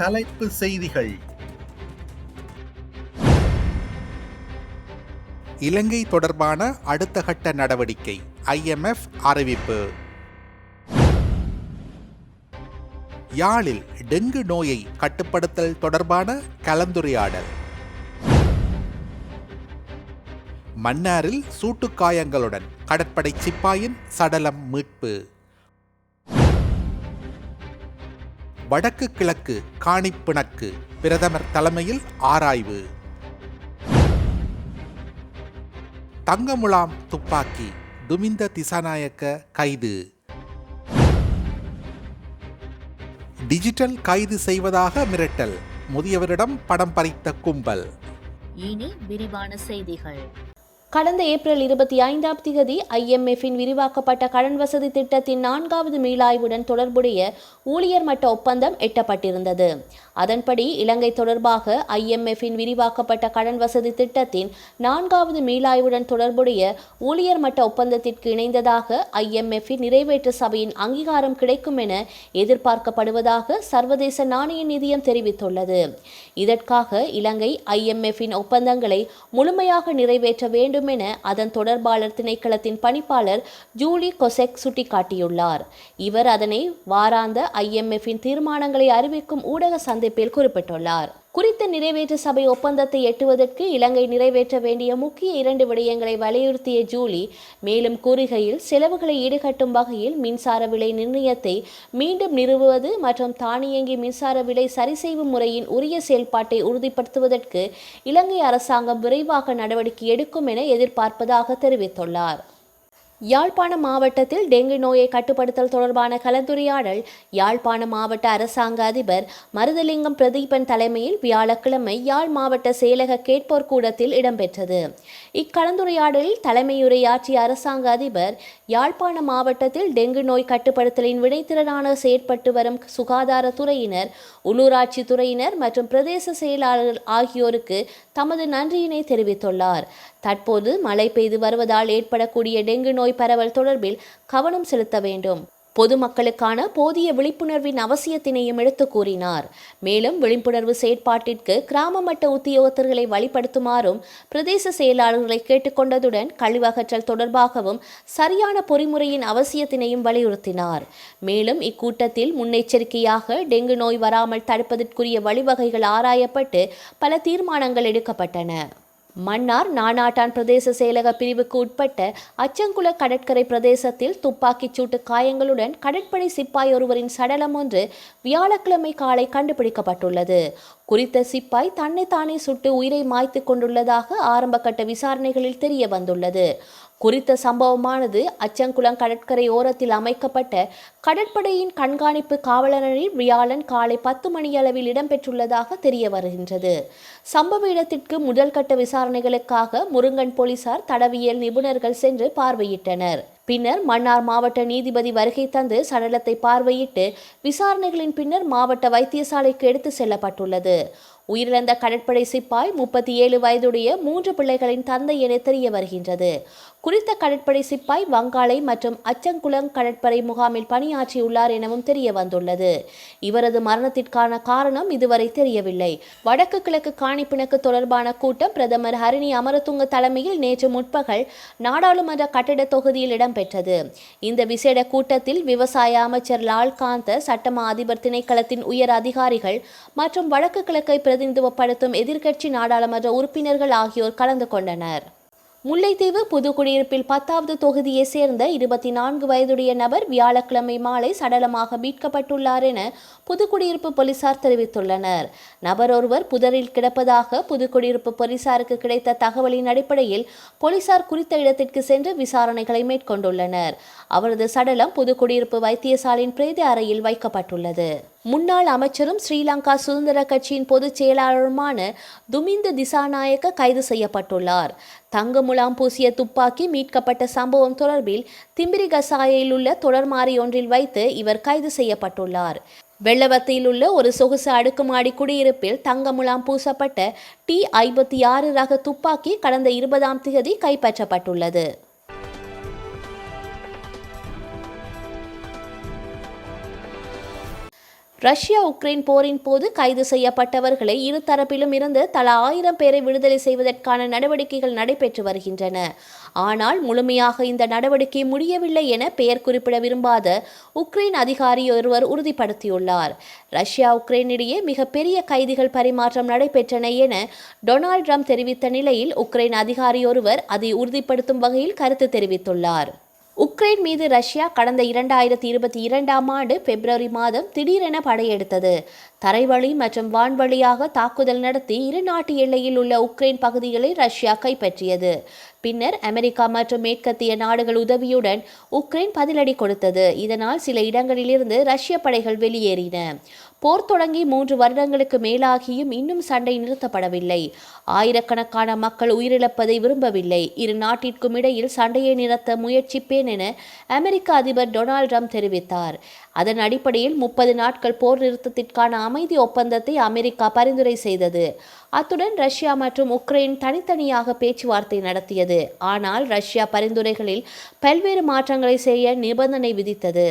தலைப்பு செய்திகள். இலங்கை தொடர்பான அடுத்த கட்ட நடவடிக்கை ஐஎம்எஃப் அறிவிப்பு. யாழில் டெங்கு நோயை கட்டுப்படுத்தல் தொடர்பான கலந்துரையாடல். மன்னாரில் சூட்டுக்காயங்களுடன் கடற்படை சிப்பாயின் சடலம் மீட்பு. வடக்கு கிழக்கு காணிப்பிணக்கு பிரதமர் தலைமையில் ஆராய்வு. தங்கமுலாம் துப்பாக்கி. துமிந்த திசாநாயக்க கைது. டிஜிட்டல் கைது செய்வதாக மிரட்டல். முதியவரிடம் படம் பறித்த கும்பல். இனி விரிவான செய்திகள். கடந்த ஏப்ரல் இருபத்தி ஐந்தாம் திகதி ஐஎம்எஃப்பின் விரிவாக்கப்பட்ட கடன் வசதி திட்டத்தின் நான்காவது மீளாய்வுடன் தொடர்புடைய ஊழியர் மட்ட ஒப்பந்தம் எட்டப்பட்டிருந்தது. அதன்படி இலங்கை தொடர்பாக ஐஎம்எஃப்பின் விரிவாக்கப்பட்ட கடன் வசதி திட்டத்தின் நான்காவது மீளாய்வுடன் தொடர்புடைய ஊழியர் மட்ட ஒப்பந்தத்திற்கு இணைந்ததாக ஐஎம்எஃப்பின் நிறைவேற்று சபையின் அங்கீகாரம் கிடைக்கும் என எதிர்பார்க்கப்படுவதாக சர்வதேச நாணய நிதியம் தெரிவித்துள்ளது. இதற்காக இலங்கை ஐஎம்எஃப்பின் ஒப்பந்தங்களை முழுமையாக நிறைவேற்ற வேண்டும் என அதன் தொடர்பாளர் திணைக்களத்தின் பணிப்பாளர் ஜூலி கொசெக் சுட்டிக்காட்டியுள்ளார். இவர் அதனை வாராந்த ஐஎம்எஃப்பின் தீர்மானங்களை அறிவிக்கும் ஊடக சந்திப்பில் குறிப்பிட்டுள்ளார். குறித்த நிறைவேற்று சபை ஒப்பந்தத்தை எட்டுவதற்கு இலங்கை நிறைவேற்ற வேண்டிய முக்கிய இரண்டு விடயங்களை வலியுறுத்திய ஜூலி மேலும் கூறுகையில் செலவுகளை ஈடுகட்டும் வகையில் மின்சார விலை நிர்ணயத்தை மீண்டும் நிறுவுவது மற்றும் தானியங்கி மின்சார விலை சரிசெய்வு முறையின் உரிய செயல்பாட்டை உறுதிப்படுத்துவதற்கு இலங்கை அரசாங்கம் விரைவாக நடவடிக்கை எடுக்கும் என எதிர்பார்ப்பதாக தெரிவித்துள்ளார். யாழ்ப்பாண மாவட்டத்தில் டெங்கு நோயை கட்டுப்படுத்தல் தொடர்பான கலந்துரையாடல் யாழ்ப்பாண மாவட்ட அரசாங்க அதிபர் மருதலிங்கம் பிரதீபன் தலைமையில் வியாழக்கிழமை யாழ் மாவட்ட செயலக கேட்போர் கூடத்தில் இடம்பெற்றது. இக்கலந்துரையாடலில் தலைமையுரையாற்றிய அரசாங்க அதிபர் யாழ்ப்பாண மாவட்டத்தில் டெங்கு நோய் கட்டுப்படுத்தலின் வினைத்திறனான செயற்பட்டு வரும் சுகாதாரத்துறையினர் உள்ளூராட்சி துறையினர் மற்றும் பிரதேச செயலாளர்கள் ஆகியோருக்கு தமது நன்றியினை தெரிவித்துள்ளார். தற்போது மழை பெய்து வருவதால் ஏற்படக்கூடிய டெங்கு நோய் பரவல் தொடர்பில் கவனம் செலுத்த வேண்டும். பொதுமக்களுக்கான போதிய விழிப்புணர்வின் அவசியத்தினையும் எடுத்து கூறினார். மேலும் விழிப்புணர்வு செயற்பாட்டிற்கு கிராம மட்ட உத்தியோகத்தர்களை வழிபடுத்துமாறும் பிரதேச செயலாளர்களை கேட்டுக்கொண்டதுடன் கழிவகற்றல் தொடர்பாகவும் சரியான பொறிமுறையின் அவசியத்தினையும் வலியுறுத்தினார். மேலும் இக்கூட்டத்தில் முன்னெச்சரிக்கையாக டெங்கு நோய் வராமல் தடுப்பதற்குரிய வழிவகைகள் ஆராயப்பட்டு பல தீர்மானங்கள் எடுக்கப்பட்டன. மன்னார் நானாட்டான் பிரதேச செயலக பிரிவுக்கு உட்பட்ட அச்சங்குள கடற்கரை பிரதேசத்தில் துப்பாக்கிச் சூட்டு காயங்களுடன் கடற்படை சிப்பாய் ஒருவரின் சடலம் ஒன்று வியாழக்கிழமை காலை கண்டுபிடிக்கப்பட்டுள்ளது. குறித்த சிப்பாய் தன்னைத்தானே சுட்டு உயிரை மாய்த்து கொண்டுள்ளதாக ஆரம்பகட்ட விசாரணைகளில் தெரிய வந்துள்ளது. குறித்த சம்பவமானது அச்சங்குளம் கடற்கரை ஓரத்தில் அமைக்கப்பட்ட கடற்படையின் கண்காணிப்பு காவலரில் வியாழன் காலை பத்து மணியளவில் இடம்பெற்றுள்ளதாக தெரிய வருகின்றது. சம்பவ இடத்திற்கு முதல் கட்ட விசாரணைகளுக்காக முருங்கன் போலீசார் தடவியல் நிபுணர்கள் சென்று பார்வையிட்டனர். பின்னர் மன்னார் மாவட்ட நீதிபதி வருகை தந்து சடலத்தை பார்வையிட்டு விசாரணைகளின் பின்னர் மாவட்ட வைத்தியசாலைக்கு எடுத்து செல்லப்பட்டுள்ளது. உயிரிழந்த கடற்படை சிப்பாய் முப்பத்தி ஏழு வயதுடைய மூன்று பிள்ளைகளின் தந்தை என தெரிய வருகின்றது. குறித்த கடற்படை சிப்பாய் வங்காளை மற்றும் அச்சங்குளம் கடற்படை முகாமில் பணியாற்றியுள்ளார் எனவும் தெரிய வந்துள்ளது. இவரது மரணத்திற்கான காரணம் இதுவரை தெரியவில்லை. வடக்கு கிழக்கு காணிப்பிணக்கு தொடர்பான கூட்டம் பிரதமர் ஹரிணி அமரதுங்க தலைமையில் நேற்று முற்பகல் நாடாளுமன்ற கட்டிட தொகுதியில் இடம்பெற்றது. இந்த விசேட கூட்டத்தில் விவசாய அமைச்சர் லால்காந்த சட்டமா அதிபர் திணைக்களத்தின் உயர் அதிகாரிகள் மற்றும் வடக்கு கிழக்கை பிரதிநிதித்துவப்படுத்தும் எதிர்க்கட்சி நாடாளுமன்ற உறுப்பினர்கள் ஆகியோர் கலந்து கொண்டனர். முல்லைத்தீவு புதுக்குடியிருப்பில் பத்தாவது தொகுதியை சேர்ந்த இருபத்தி நான்கு வயதுடைய நபர் வியாழக்கிழமை மாலை சடலமாக மீட்கப்பட்டுள்ளார் என புதுக்குடியிருப்பு போலீசார் தெரிவித்துள்ளனர். நபர் ஒருவர் புதரில் கிடப்பதாக புதுக்குடியிருப்பு போலீசாருக்கு கிடைத்த தகவலின் அடிப்படையில் போலீசார் குறித்த இடத்திற்கு சென்று விசாரணைகளை மேற்கொண்டுள்ளனர். அவரது சடலம் புதுக்குடியிருப்பு வைத்தியசாலையின் பிரேத அறையில் வைக்கப்பட்டுள்ளது. முன்னாள் அமைச்சரும் ஸ்ரீலங்கா சுதந்திர கட்சியின் பொதுச் செயலாளருமான துமிந்த திசாநாயக்க கைது செய்யப்பட்டுள்ளார். தங்க முலாம் பூசிய துப்பாக்கி மீட்கப்பட்ட சம்பவம் தொடர்பில் திம்பிரிகசாயில் உள்ள தொடர்மாறி ஒன்றில் வைத்து இவர் கைது செய்யப்பட்டுள்ளார். வெள்ளவத்தையில் உள்ள ஒரு சொகுசு அடுக்குமாடி குடியிருப்பில் தங்க முலாம் பூசப்பட்ட டி ஐம்பத்தி ஆறு ரக துப்பாக்கி கடந்த இருபதாம் தேதி கைப்பற்றப்பட்டுள்ளது. ரஷ்யா உக்ரைன் போரின் போது கைது செய்யப்பட்டவர்களை இரு தரப்பிலும் இருந்து தலா ஆயிரம் பேரை விடுதலை செய்வதற்கான நடவடிக்கைகள் நடைபெற்று வருகின்றன. ஆனால் முழுமையாக இந்த நடவடிக்கை முடியவில்லை என பெயர் குறிப்பிட விரும்பாத உக்ரைன் அதிகாரி ஒருவர் உறுதிப்படுத்தியுள்ளார். ரஷ்யா உக்ரைன் இடையே மிகப்பெரிய கைதிகள் பரிமாற்றம் நடைபெற்றன என டொனால்ட் ட்ரம்ப் தெரிவித்த நிலையில் உக்ரைன் அதிகாரி ஒருவர் அதை உறுதிப்படுத்தும் வகையில் கருத்து தெரிவித்துள்ளார். உக்ரைன் மீது ரஷ்யா கடந்த இரண்டாயிரத்தி இருபத்தி இரண்டாம் ஆண்டு பிப்ரவரி மாதம் திடீரென படையெடுத்தது. தரைவழி மற்றும் வான்வழியாக தாக்குதல் நடத்தி இரு நாட்டு எல்லையில் உள்ள உக்ரைன் பகுதிகளை ரஷ்யா கைப்பற்றியது. பின்னர் அமெரிக்கா மற்றும் மேற்கத்திய நாடுகள் உதவியுடன் உக்ரைன் பதிலடி கொடுத்தது. இதனால் சில இடங்களிலிருந்து ரஷ்ய படைகள் வெளியேறின. போர் தொடங்கி மூன்று வருடங்களுக்கு மேலாகியும் இன்னும் சண்டை நிறுத்தப்படவில்லை. ஆயிரக்கணக்கான மக்கள் உயிரிழப்பதை விரும்பவில்லை. இரு நாட்டிற்கும் இடையில் சண்டையை நிறுத்த முயற்சிப்பேன் என அமெரிக்க அதிபர் டொனால்ட் ட்ரம்ப் தெரிவித்தார். அதன் அடிப்படையில் முப்பது நாட்கள் போர் நிறுத்தத்திற்கான அமைதி ஒப்பந்தத்தை அமெரிக்கா பரிந்துரை செய்தது. அத்துடன் ரஷ்யா மற்றும் உக்ரைன் தனித்தனியாக பேச்சுவார்த்தை நடத்தியது. ஆனால் ரஷ்யா பரிந்துரைகளில் பல்வேறு மாற்றங்களை செய்ய நிபந்தனை விதித்தது.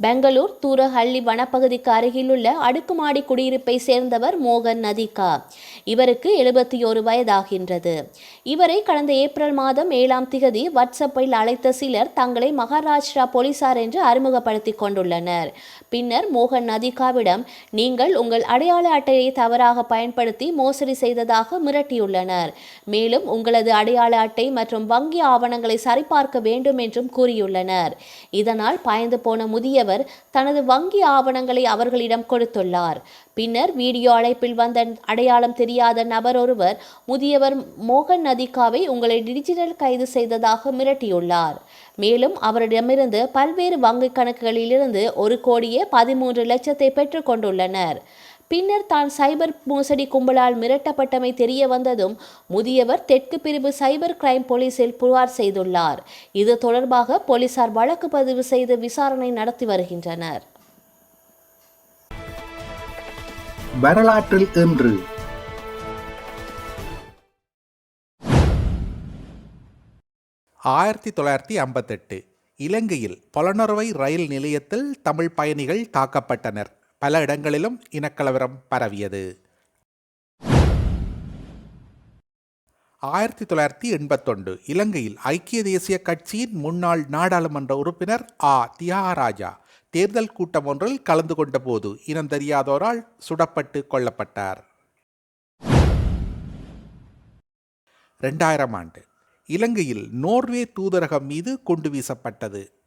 பெங்களூர் தூரஹள்ளி வனப்பகுதிக்கு அருகிலுள்ள அடுக்குமாடி குடியிருப்பை சேர்ந்தவர் மோகன் நதிகா. இவருக்கு எழுபத்தி ஒரு வயதாகின்றது. இவரை கடந்த ஏப்ரல் மாதம் ஏழாம் திகதி வாட்ஸ்அப்பில் அழைத்த சிலர் தங்களை மகாராஷ்டிரா போலீசார் என்று அறிமுகப்படுத்திக் கொண்டுள்ளனர். பின்னர் மோகன் நதிகாவிடம் நீங்கள் உங்கள் அடையாள அட்டையை தவறாக பயன்படுத்தி மோசடி செய்ததாக மிரட்டியுள்ளனர். மேலும் உங்களது அடையாள அட்டை மற்றும் வங்கி ஆவணங்களை சரிபார்க்க வேண்டும் என்றும் கூறியுள்ளனர். இதனால் பாய்ந்து போன முதியவர் தனது வங்கி ஆவணங்களை அவர்களிடம் கொடுத்துள்ளார். பின்னர் வீடியோ அழைப்பில் வந்த அடையாளம் தெரியாத நபர் ஒருவர் முதியவர் மோகன் நதிகாவை உங்களை டிஜிட்டல் கைது செய்ததாக மிரட்டியுள்ளார். மேலும் அவரிடமிருந்து பல்வேறு வங்கி கணக்குகளிலிருந்து ஒரு கோடியே பதிமூன்று லட்சத்தை பெற்றுக் கொண்டுள்ளனர். பின்னர் தான் சைபர் மோசடி கும்பலால் மிரட்டப்பட்டமை தெரிய வந்ததும் முதியவர் தெற்கு பிரிவு சைபர் கிரைம் போலீசில் புகார் செய்துள்ளார். இது தொடர்பாக போலீசார் வழக்கு பதிவு செய்து விசாரணை நடத்தி வருகின்றனர். வரலாற்றில் இன்று. ஆயிரத்தி தொள்ளாயிரத்தி ஐம்பத்தெட்டு இலங்கையில் பொலனறுவை ரயில் நிலையத்தில் தமிழ் பயணிகள் தாக்கப்பட்டனர். பல இடங்களிலும் இனக்கலவரம் பரவியது. ஆயிரத்தி தொள்ளாயிரத்தி எண்பத்தொன்று இலங்கையில் ஐக்கிய தேசிய கட்சியின் முன்னாள் நாடாளுமன்ற உறுப்பினர் ஆ. தியாகராஜா தேர்தல் கூட்டம் ஒன்றில் கலந்து கொண்ட போது இனம் தெரியாதோரால் சுடப்பட்டு கொல்லப்பட்டார். ரெண்டாயிரம் ஆண்டு இலங்கையில் நோர்வே தூதரகம் மீது குண்டு வீசப்பட்டது.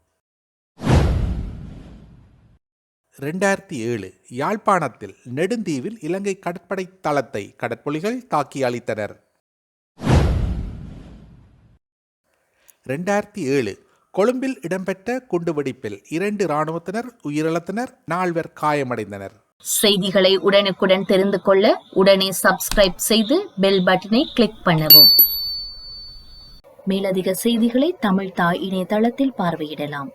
ரெண்டாயிரத்தி ஏழு யாழ்ப்பாணத்தில் நெடுந்தீவில் இலங்கை கடற்படை தளத்தை கடற்புலிகள் தாக்கி அளித்தனர் ரெண்டாயிரத்தி ஏழு கொழும்பில் இடம்பெற்ற குண்டுவெடிப்பில் இரண்டு இராணுவத்தினர் உயிரிழந்தனர் நால்வர் காயமடைந்தனர். செய்திகளை உடனுக்குடன் தெரிந்து கொள்ள உடனே சப்ஸ்கிரைப் செய்து பெல் பட்டனை கிளிக் பண்ணவும். மேலதிக செய்திகளை தமிழ் தாய் இணையதளத்தில் பார்வையிடலாம்.